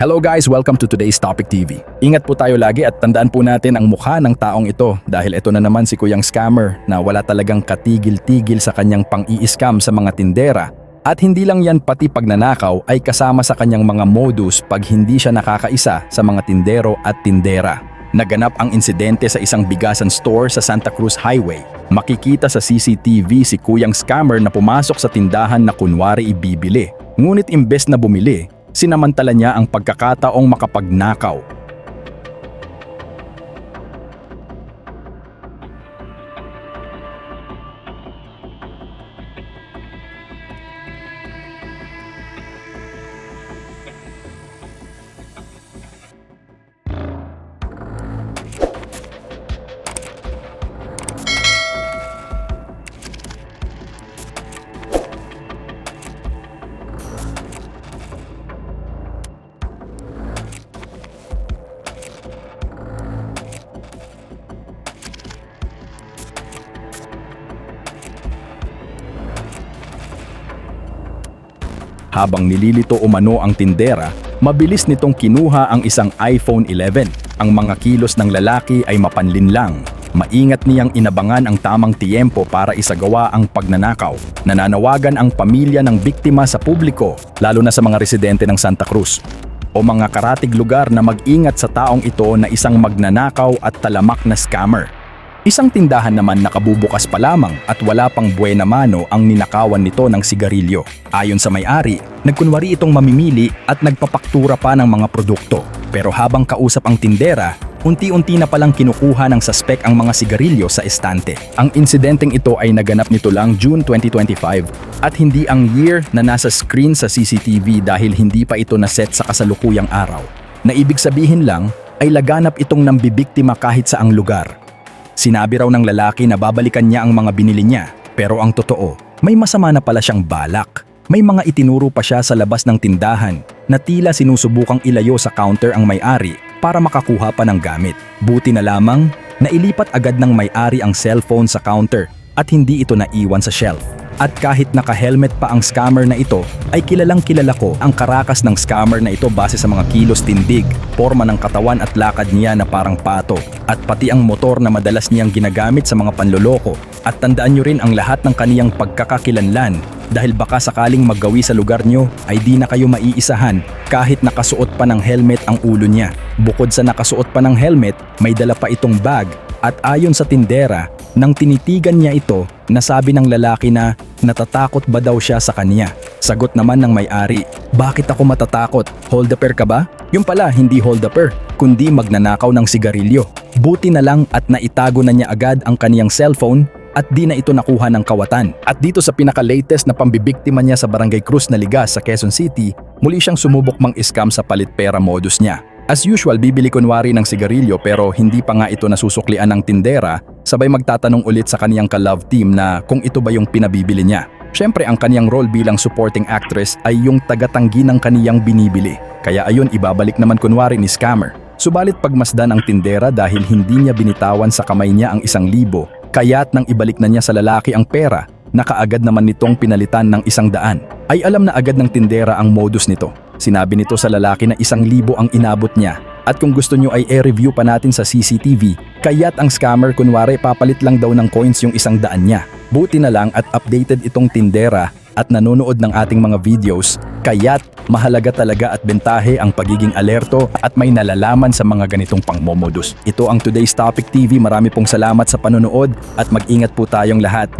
Hello guys, welcome to today's Topic TV. Ingat po tayo lagi at tandaan po natin ang mukha ng taong ito dahil ito na naman si Kuyang Scammer na wala talagang katigil-tigil sa kanyang pang-i-scam sa mga tindera at hindi lang yan pati pagnanakaw ay kasama sa kanyang mga modus pag hindi siya nakakaisa sa mga tindero at tindera. Naganap ang insidente sa isang bigasan store sa Santa Cruz Highway. Makikita sa CCTV si Kuyang Scammer na pumasok sa tindahan na kunwari ibibili. Ngunit imbes na bumili, sinamantala niya ang pagkakataong makapagnakaw. Habang nililito umano ang tindera, mabilis nitong kinuha ang isang iPhone 11. Ang mga kilos ng lalaki ay mapanlinlang. Maingat niyang inabangan ang tamang tiyempo para isagawa ang pagnanakaw. Nananawagan ang pamilya ng biktima sa publiko, lalo na sa mga residente ng Santa Cruz o mga karatig lugar na mag-ingat sa taong ito na isang magnanakaw at talamak na scammer. Isang tindahan naman nakabubukas pa lamang at wala pang buena mano ang ninakawan nito ng sigarilyo. Ayon sa may-ari, nagkunwari itong mamimili at nagpapaktura pa ng mga produkto. Pero habang kausap ang tindera, unti-unti na palang kinukuha ng suspek ang mga sigarilyo sa estante. Ang insidenteng ito ay naganap nito lang June 2025 at hindi ang year na nasa screen sa CCTV dahil hindi pa ito naset sa kasalukuyang araw. Na ibig sabihin lang ay laganap itong nambibiktima kahit sa ang lugar. Sinabi raw ng lalaki na babalikan niya ang mga binili niya, pero ang totoo, may masama na pala siyang balak. May mga itinuro pa siya sa labas ng tindahan na tila sinusubukang ilayo sa counter ang may-ari para makakuha pa ng gamit. Buti na lamang, nailipat agad ng may-ari ang cellphone sa counter at hindi ito naiwan sa shelf. At kahit naka-helmet pa ang scammer na ito, ay kilalang kilala ko ang karakas ng scammer na ito base sa mga kilos tindig, forma ng katawan at lakad niya na parang pato, at pati ang motor na madalas niyang ginagamit sa mga panloloko. At tandaan niyo rin ang lahat ng kaniyang pagkakakilanlan dahil baka sakaling maggawi sa lugar niyo ay di na kayo maiisahan kahit nakasuot pa ng helmet ang ulo niya. Bukod sa nakasuot pa ng helmet, may dala pa itong bag at ayon sa tindera, nang tinitigan niya ito, nasabi ng lalaki na natatakot ba daw siya sa kanya. Sagot naman ng may-ari, bakit ako matatakot? Hold up ka ba? Yung pala, hindi hold up kundi magnanakaw ng sigarilyo. Buti na lang at naitago na niya agad ang kaniyang cellphone at di na ito nakuha ng kawatan. At dito sa pinaka-latest na pambibiktima niya sa Barangay Cruz na Ligas sa Quezon City, muli siyang sumubok mang-scam sa palit pera modus niya. As usual, bibili kunwari ng sigarilyo pero hindi pa nga ito nasusuklian ng tindera, sabay magtatanong ulit sa kaniyang ka-love team na kung ito ba yung pinabibili niya. Siyempre ang kaniyang role bilang supporting actress ay yung tagatanggi ng kaniyang binibili. Kaya ayon ibabalik naman kunwari ni scammer. Subalit pagmasdan ang tindera dahil hindi niya binitawan sa kamay niya ang isang libo, kaya't nang ibalik na niya sa lalaki ang pera, nakaagad naman nitong pinalitan ng isang daan. Ay alam na agad ng tindera ang modus nito. Sinabi nito sa lalaki na isang libo ang inabot niya. At kung gusto nyo ay e-review pa natin sa CCTV, kaya't ang scammer kunwari papalit lang daw ng coins yung isang daan niya. Buti na lang at updated itong tindera at nanonood ng ating mga videos, kaya't mahalaga talaga at bentahe ang pagiging alerto at may nalalaman sa mga ganitong pangmomodus. Ito ang Today's Topic TV. Marami pong salamat sa panonood at mag-ingat po tayong lahat.